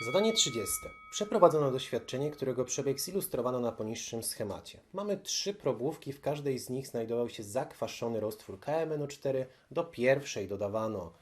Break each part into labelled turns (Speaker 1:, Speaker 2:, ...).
Speaker 1: Zadanie 30. Przeprowadzono doświadczenie, którego przebieg zilustrowano na poniższym schemacie. Mamy trzy probówki, w każdej z nich znajdował się zakwaszony roztwór KMNO4. Do pierwszej dodawano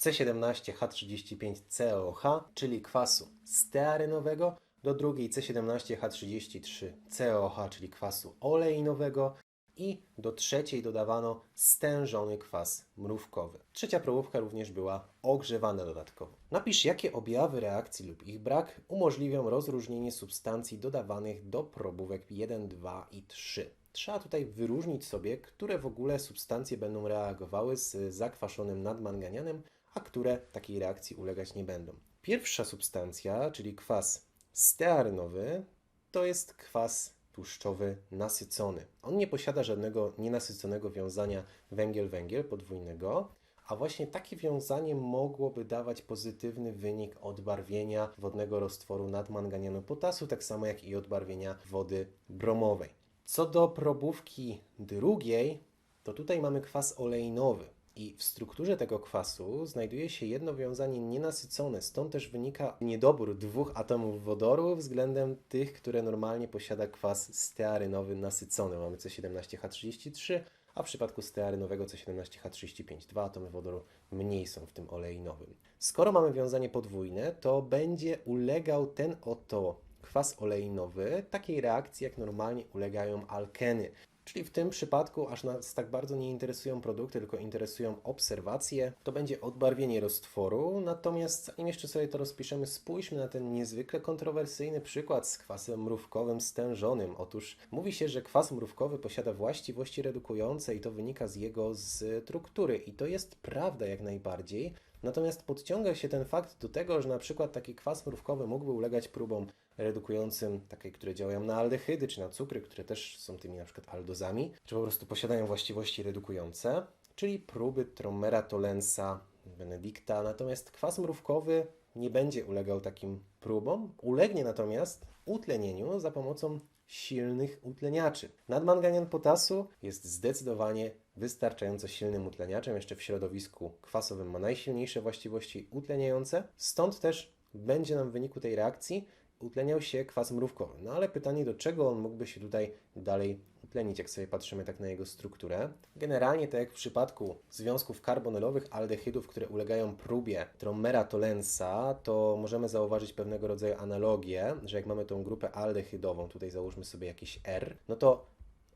Speaker 1: C17H35COH, czyli kwasu stearynowego, do drugiej C17H33COH, czyli kwasu oleinowego i do trzeciej dodawano stężony kwas mrówkowy. Trzecia probówka również była ogrzewana dodatkowo. Napisz, jakie objawy reakcji lub ich brak umożliwią rozróżnienie substancji dodawanych do probówek 1, 2 i 3. Trzeba tutaj wyróżnić sobie, które w ogóle substancje będą reagowały z zakwaszonym nadmanganianem, a które takiej reakcji ulegać nie będą. Pierwsza substancja, czyli kwas stearynowy, to jest kwas tłuszczowy nasycony. On nie posiada żadnego nienasyconego wiązania węgiel-węgiel podwójnego, a właśnie takie wiązanie mogłoby dawać pozytywny wynik odbarwienia wodnego roztworu nadmanganianu potasu, tak samo jak i odbarwienia wody bromowej. Co do probówki drugiej, to tutaj mamy kwas oleinowy. I w strukturze tego kwasu znajduje się jedno wiązanie nienasycone, stąd też wynika niedobór dwóch atomów wodoru względem tych, które normalnie posiada kwas stearynowy nasycony. Mamy C17H33, a w przypadku stearynowego C17H35 dwa atomy wodoru mniej są w tym oleinowym. Skoro mamy wiązanie podwójne, to będzie ulegał ten oto kwas oleinowy takiej reakcji, jak normalnie ulegają alkeny. Czyli w tym przypadku, aż nas tak bardzo nie interesują produkty, tylko interesują obserwacje, to będzie odbarwienie roztworu. Natomiast zanim jeszcze sobie to rozpiszemy, spójrzmy na ten niezwykle kontrowersyjny przykład z kwasem mrówkowym stężonym. Otóż mówi się, że kwas mrówkowy posiada właściwości redukujące i to wynika z jego struktury. I to jest prawda jak najbardziej. Natomiast podciąga się ten fakt do tego, że na przykład taki kwas mrówkowy mógłby ulegać próbom redukującym, takie, które działają na aldehydy czy na cukry, które też są tymi na przykład aldozami, czy po prostu posiadają właściwości redukujące, czyli próby Tromera Tolensa Benedicta. Natomiast kwas mrówkowy nie będzie ulegał takim próbom, ulegnie natomiast utlenieniu za pomocą silnych utleniaczy. Nadmanganian potasu jest zdecydowanie wystarczająco silnym utleniaczem. Jeszcze w środowisku kwasowym ma najsilniejsze właściwości utleniające. Stąd też będzie nam w wyniku tej reakcji utleniał się kwas mrówkowy. No ale pytanie, do czego on mógłby się tutaj dalej utlenić, jak sobie patrzymy tak na jego strukturę. Generalnie, tak jak w przypadku związków karbonylowych aldehydów, które ulegają próbie Tromera Tolensa, to możemy zauważyć pewnego rodzaju analogię, że jak mamy tą grupę aldehydową, tutaj załóżmy sobie jakiś R, no to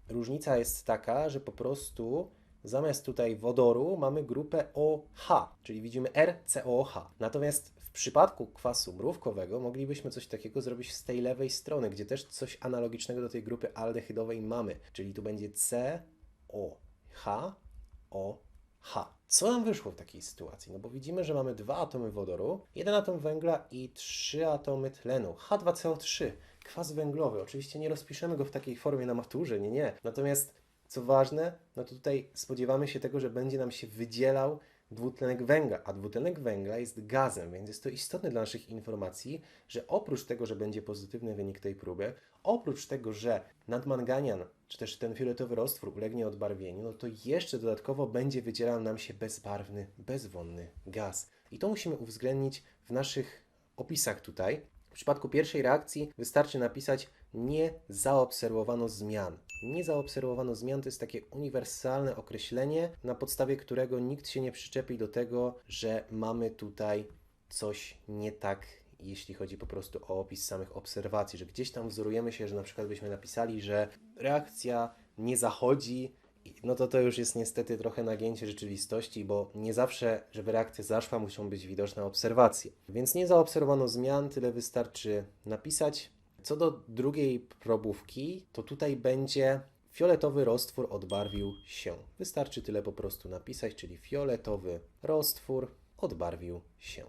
Speaker 1: różnica jest taka, że po prostu zamiast tutaj wodoru mamy grupę OH, czyli widzimy RCOH. Natomiast przypadku kwasu mrówkowego moglibyśmy coś takiego zrobić z tej lewej strony, gdzie też coś analogicznego do tej grupy aldehydowej mamy, czyli tu będzie OH. Co nam wyszło w takiej sytuacji? No bo widzimy, że mamy dwa atomy wodoru, jeden atom węgla i trzy atomy tlenu. H2CO3, kwas węglowy. Oczywiście nie rozpiszemy go w takiej formie na maturze, nie, nie. Natomiast co ważne, no to tutaj spodziewamy się tego, że będzie nam się wydzielał dwutlenek węgla, a dwutlenek węgla jest gazem, więc jest to istotne dla naszych informacji, że oprócz tego, że będzie pozytywny wynik tej próby, oprócz tego, że nadmanganian, czy też ten fioletowy roztwór ulegnie odbarwieniu, no to jeszcze dodatkowo będzie wydzielał nam się bezbarwny, bezwonny gaz. I to musimy uwzględnić w naszych opisach tutaj. W przypadku pierwszej reakcji wystarczy napisać nie zaobserwowano zmian. Nie zaobserwowano zmian to jest takie uniwersalne określenie, na podstawie którego nikt się nie przyczepi do tego, że mamy tutaj coś nie tak, jeśli chodzi po prostu o opis samych obserwacji, że gdzieś tam wzorujemy się, że na przykład byśmy napisali, że reakcja nie zachodzi, no to to już jest niestety trochę nagięcie rzeczywistości, bo nie zawsze, żeby reakcja zaszła, muszą być widoczne obserwacje. Więc nie zaobserwowano zmian, tyle wystarczy napisać. Co do drugiej probówki, to tutaj będzie fioletowy roztwór odbarwił się. Wystarczy tyle po prostu napisać, czyli fioletowy roztwór odbarwił się.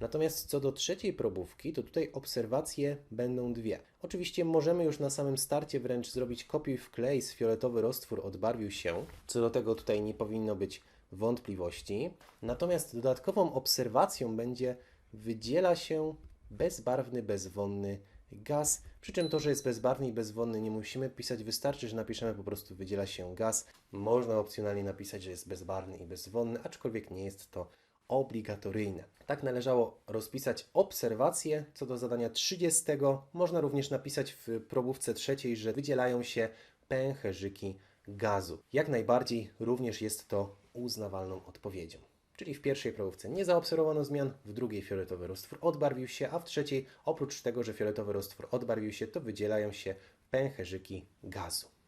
Speaker 1: Natomiast co do trzeciej probówki, to tutaj obserwacje będą dwie. Oczywiście możemy już na samym starcie wręcz zrobić kopiuj wklej z fioletowy roztwór odbarwił się. Co do tego tutaj nie powinno być wątpliwości. Natomiast dodatkową obserwacją będzie wydziela się bezbarwny, bezwonny gaz. Przy czym to, że jest bezbarwny i bezwonny nie musimy pisać, wystarczy, że napiszemy po prostu wydziela się gaz. Można opcjonalnie napisać, że jest bezbarwny i bezwonny, aczkolwiek nie jest to obligatoryjne. Tak należało rozpisać obserwacje co do zadania 30. Można również napisać w probówce trzeciej, że wydzielają się pęcherzyki gazu. Jak najbardziej również jest to uznawalną odpowiedzią. Czyli w pierwszej probówce nie zaobserwowano zmian, w drugiej fioletowy roztwór odbarwił się, a w trzeciej oprócz tego, że fioletowy roztwór odbarwił się, to wydzielają się pęcherzyki gazu.